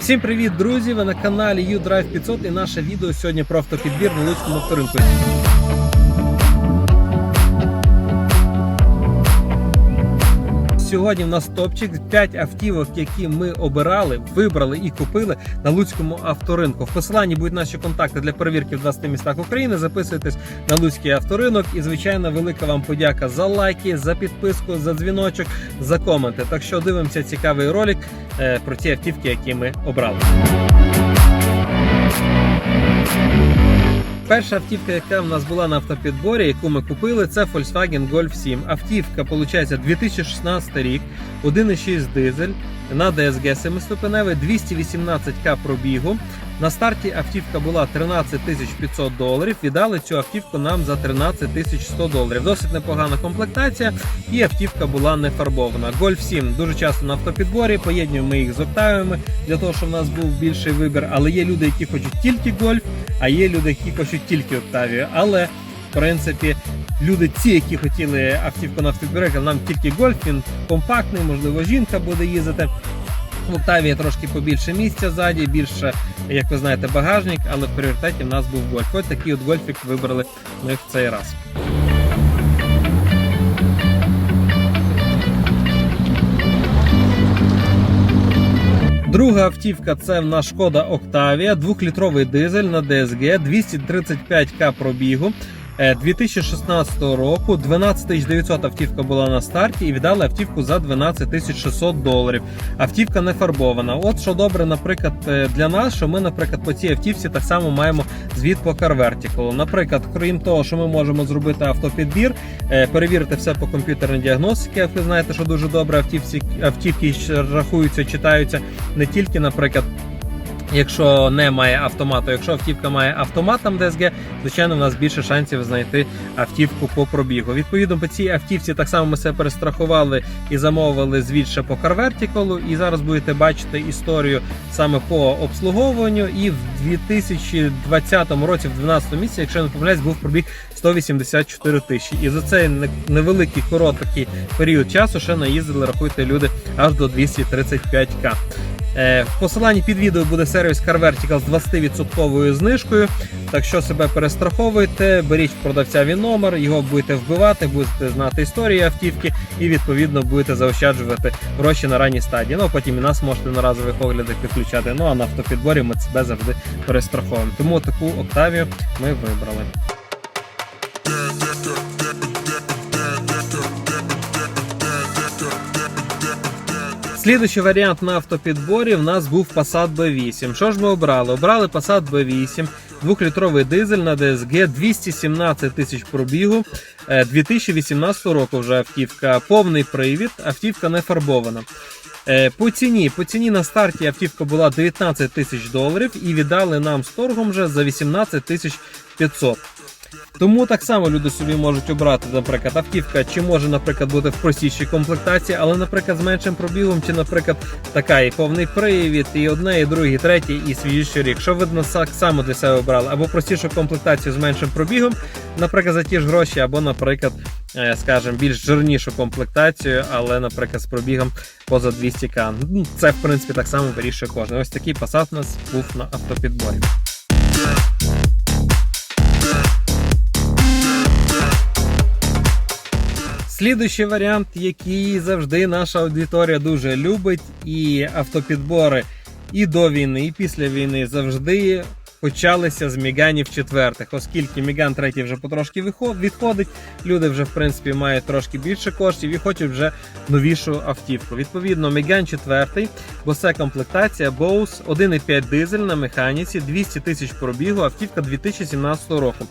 Всім привіт, друзі! Ви на каналі U-Drive 500 і наше відео сьогодні про автопідбір на Луцькому авторинку. Сьогодні в нас топчик 5 автівок, які ми обирали, вибрали і купили на Луцькому авторинку. В посиланні будуть наші контакти для перевірки в 20 містах України. Записуйтесь на Луцький авторинок. І звичайно, велика вам подяка за лайки, за підписку, за дзвіночок, за коменти. Так що дивимося цікавий ролик е, про ті автівки, які ми обрали. Перша автівка, яка в нас була на автопідборі, яку ми купили, це Volkswagen Golf 7. Автівка, виходить, 2016 рік, 1,6 дизель на DSG 7-ступеневий, 218к пробігу. На старті автівка була 13 500 доларів. Віддали цю автівку нам за 13 100 доларів. Досить непогана комплектація, і автівка була не фарбована. Golf 7 дуже часто на автопідборі. Поєднуємо їх з Октавіями для того, щоб в нас був більший вибір. Але є люди, які хочуть тільки Golf, а є люди, які хочуть тільки Октавію. Але в принципі. Люди, ці, які хотіли автівку на автопідборі, нам тільки гольф, він компактний, можливо, жінка буде їздити. В Октавії трошки побільше місця ззаді, більше, як ви знаєте, багажник, але в пріоритеті в нас був гольф. Ось такий от гольфік вибрали ми в цей раз. Друга автівка це в нас шкода Октавія, 2-літровий дизель на DSG, 235к пробігу. Е, 2016 року 12 900 автівка була на старті і віддали автівку за 12 600 доларів. Автівка не фарбована. От що добре, наприклад, е, для нас, що ми, наприклад, по цій автівці так само маємо звіт по CarVertical. Наприклад, крім того, що ми можемо зробити автопідбір, е, перевірити все по комп'ютерній діагностиці. Як ви знаєте, що дуже добре автівці автівки рахуються, читаються не тільки, наприклад. Якщо немає автомату, якщо автівка має автомат там DSG, звичайно, в нас більше шансів знайти автівку по пробігу. Відповідно, по цій автівці так само ми себе перестрахували і замовили звіт по CarVertical. І зараз будете бачити історію саме по обслуговуванню. І в 2020 році, в 12 місяці, якщо я не помиляюсь, був пробіг 184 тисячі. І за цей невеликий короткий період часу ще наїздили, рахуйте люди, аж до 235к. Е, В посиланні під відео буде сервіс CarVertical з 20% знижкою. Так що себе перестраховуйте, беріть в продавця він номер, його будете вбивати, будете знати історію автівки і відповідно будете заощаджувати гроші на ранній стадії. Ну а потім і нас можете на разових оглядах підключати. Ну а на автопідборі ми себе завжди перестраховуємо. Тому таку Октавію ми вибрали. Слідуючий варіант на автопідборі в нас був Passat B8. Що ж ми обрали? Обрали Passat B8, 2-літровий дизель на DSG, 217 тисяч пробігу, е, 2018 року вже автівка, повний привід, автівка не фарбована. Е, По ціні, по ціні на старті автівка була 19 тисяч доларів і віддали нам з торгом вже за 18 тисяч 500. Тому так само люди собі можуть обрати, наприклад, автівка, чи може, наприклад, бути в простішій комплектації, але, наприклад, з меншим пробігом, чи, наприклад, така і повний привід, і одне, і друге, і третє, і свіжіший рік. Що ви так само для себе обрали? Або простішу комплектацію з меншим пробігом, наприклад, за ті ж гроші, або, наприклад, е, скажімо, більш жирнішу комплектацію, але, наприклад, з пробігом поза 200к. Ну, Це, в принципі, так само вирішує кожен. Ось такий Passat у нас був на автопідборі. Слідуючий варіант, який завжди наша аудиторія дуже любить, і автопідбори і до війни, і після війни завжди почалися з міганів четвертих, оскільки міган третій вже потрошки відходить. Люди вже в принципі мають трошки більше коштів і хочуть вже новішу автівку. Відповідно, міган четвертий, бо це комплектація Bose 1,5 дизель на механіці, 200 тисяч пробігу, автівка 2017 року.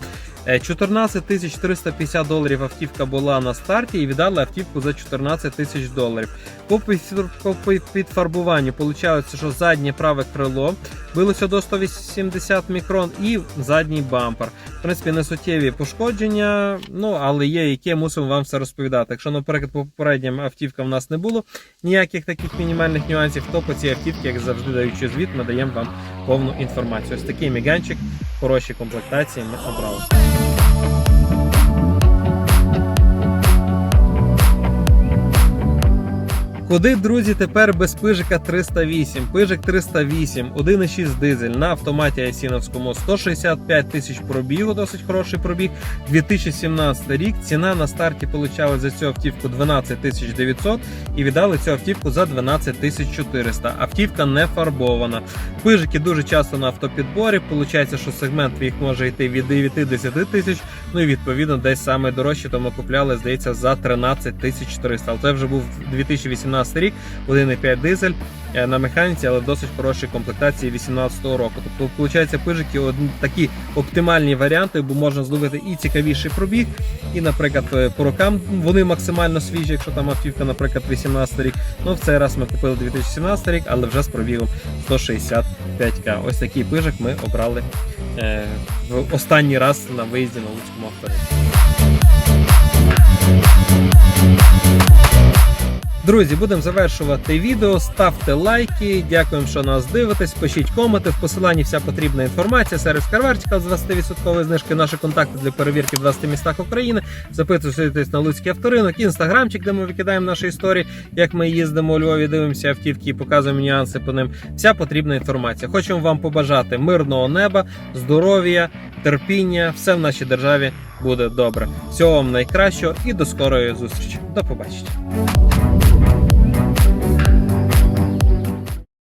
Е, 14 тисяч 350 доларів автівка була на старті і віддали автівку за 14 тисяч доларів. По підфар- по пі- підфарбуванню виходить, що заднє праве крило билося до 180 мікрон і задній бампер. В принципі, не суттєві пошкодження, ну але є, які мусимо вам все розповідати. Якщо, наприклад, по попереднім автівкам в нас не було ніяких таких мінімальних нюансів, то по цій автівці, як завжди даючи звіт, ми даємо вам повну інформацію. Ось такий міганчик, хороші комплектації ми обрали. Куди, друзі, тепер без пижика 308? Пижик 308, 1,6 дизель на автоматі Айсіновському, 165 тисяч пробігу, досить хороший пробіг. 2017 рік. Ціна на старті получали за цю автівку 12 тисяч 900 і віддали цю автівку за 12 тисяч 400. Автівка не фарбована. Пижики дуже часто на автопідборі. Получається, що сегмент їх може йти від 9-10 тисяч. Ну і відповідно десь саме дорожче, то ми купляли, здається, за 13 тисяч 400. Але це вже був 2018 рік, 1,5 дизель е, на механіці, але досить хорошій комплектації 2018 року. Тобто, виходить, пижики такі оптимальні варіанти, бо можна зловити і цікавіший пробіг, і, наприклад, е, по рокам вони максимально свіжі, якщо там автівка, наприклад, 18 рік. Ну, в цей раз ми купили 2017 рік, але вже з пробігом 165к. Ось такий пижик ми обрали е, в останній раз на виїзді на Луцькому авторі. Друзі, будемо завершувати відео. Ставте лайки. Дякуємо, що нас дивитесь. Пишіть коменти. В посиланні вся потрібна інформація. Сервіс Карвертикал з 20% знижки. Наші контакти для перевірки в 20 містах України. Записуйтесь на Луцький авторинок, інстаграмчик, де ми викидаємо наші історії, як ми їздимо у Львові, дивимося автівки і показуємо нюанси по ним. Вся потрібна інформація. Хочемо вам побажати мирного неба, здоров'я, терпіння. Все в нашій державі буде добре. Всього вам найкращого і до скорої зустрічі. До побачення.